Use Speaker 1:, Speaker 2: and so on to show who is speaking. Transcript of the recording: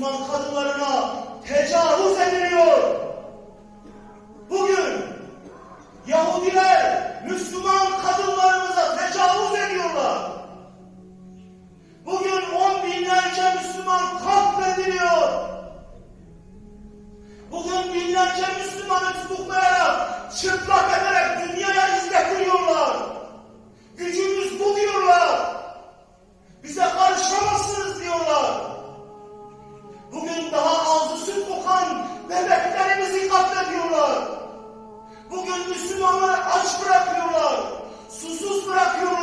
Speaker 1: Müslüman kadınlarına tecavüz ediliyor. Bugün Yahudiler Müslüman kadınlarımıza tecavüz ediyorlar. Bugün on binlerce Müslüman katlediliyor. Bugün binlerce Müslümanı tutuklayarak, çıplak ederek onları aç bırakıyorlar, susuz bırakıyorlar.